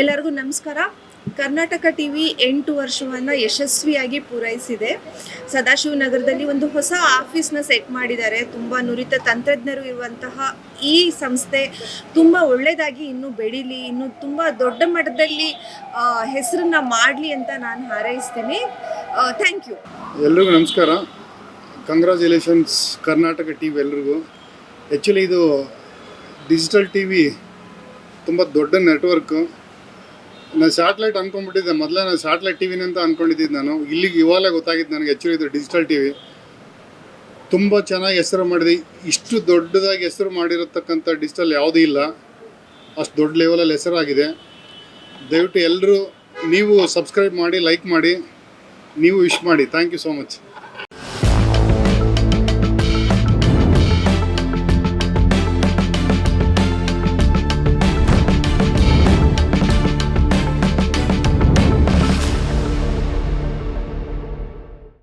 ಎಲ್ಲರಿಗೂ ನಮಸ್ಕಾರ. ಕರ್ನಾಟಕ ಟಿವಿ ಎಂಟು ವರ್ಷವನ್ನು ಯಶಸ್ವಿಯಾಗಿ ಪೂರೈಸಿದೆ. ಸದಾಶಿವನಗರದಲ್ಲಿ ಒಂದು ಹೊಸ ಆಫೀಸ್ನ ಸೆಟ್ ಮಾಡಿದ್ದಾರೆ. ತುಂಬ ನುರಿತ ತಂತ್ರಜ್ಞರು ಇರುವಂತಹ ಈ ಸಂಸ್ಥೆ ತುಂಬ ಒಳ್ಳೆಯದಾಗಿ ಇನ್ನೂ ಬೆಳೀಲಿ, ಇನ್ನೂ ತುಂಬ ದೊಡ್ಡ ಮಟ್ಟದಲ್ಲಿ ಹೆಸರನ್ನ ಮಾಡಲಿ ಅಂತ ನಾನು ಹಾರೈಸ್ತೀನಿ. ಥ್ಯಾಂಕ್ ಯು ಎಲ್ರಿಗೂ ನಮಸ್ಕಾರ. ಕಂಗ್ರ್ಯಾಚುಲೇಷನ್ಸ್ ಕರ್ನಾಟಕ ಟಿ ವಿ ಎಲ್ರಿಗೂ. ಆ್ಯಕ್ಚುಲಿ ಇದು ಡಿಜಿಟಲ್ ಟಿ ವಿ ತುಂಬ ದೊಡ್ಡ ನೆಟ್ವರ್ಕು ನಾನು ಸ್ಯಾಟ್ಲೈಟ್ ಅಂದ್ಕೊಂಡ್ಬಿಟ್ಟಿದ್ದೆ ಮೊದಲೇ ನಾನು ಸ್ಯಾಟ್ಲೈಟ್ ಟಿ ವಿನೇ ಅಂತ ಅಂದ್ಕೊಂಡಿದ್ದೆ ನಾನು. ಇಲ್ಲಿಗೆ ಇವಾಗಲೇ ಗೊತ್ತಾಗಿದ್ದು ನನಗೆ ಆ್ಯಕ್ಚುಲಿ ಇದು ಡಿಜಿಟಲ್ ಟಿ ವಿ ತುಂಬ ಚೆನ್ನಾಗಿ ಹೆಸರು ಮಾಡಿದೆ. ಇಷ್ಟು ದೊಡ್ಡದಾಗಿ ಹೆಸರು ಮಾಡಿರತಕ್ಕಂಥ ಡಿಜಿಟಲ್ ಯಾವುದೂ ಇಲ್ಲ. ಅಷ್ಟು ದೊಡ್ಡ ಲೆವೆಲಲ್ಲಿ ಹೆಸರಾಗಿದೆ. ದಯವಿಟ್ಟು ಎಲ್ಲರೂ ನೀವು ಸಬ್ಸ್ಕ್ರೈಬ್ ಮಾಡಿ ಲೈಕ್ ಮಾಡಿ. ನೀವು ವಿಶ್ ಮಾಡಿ. Thank you so much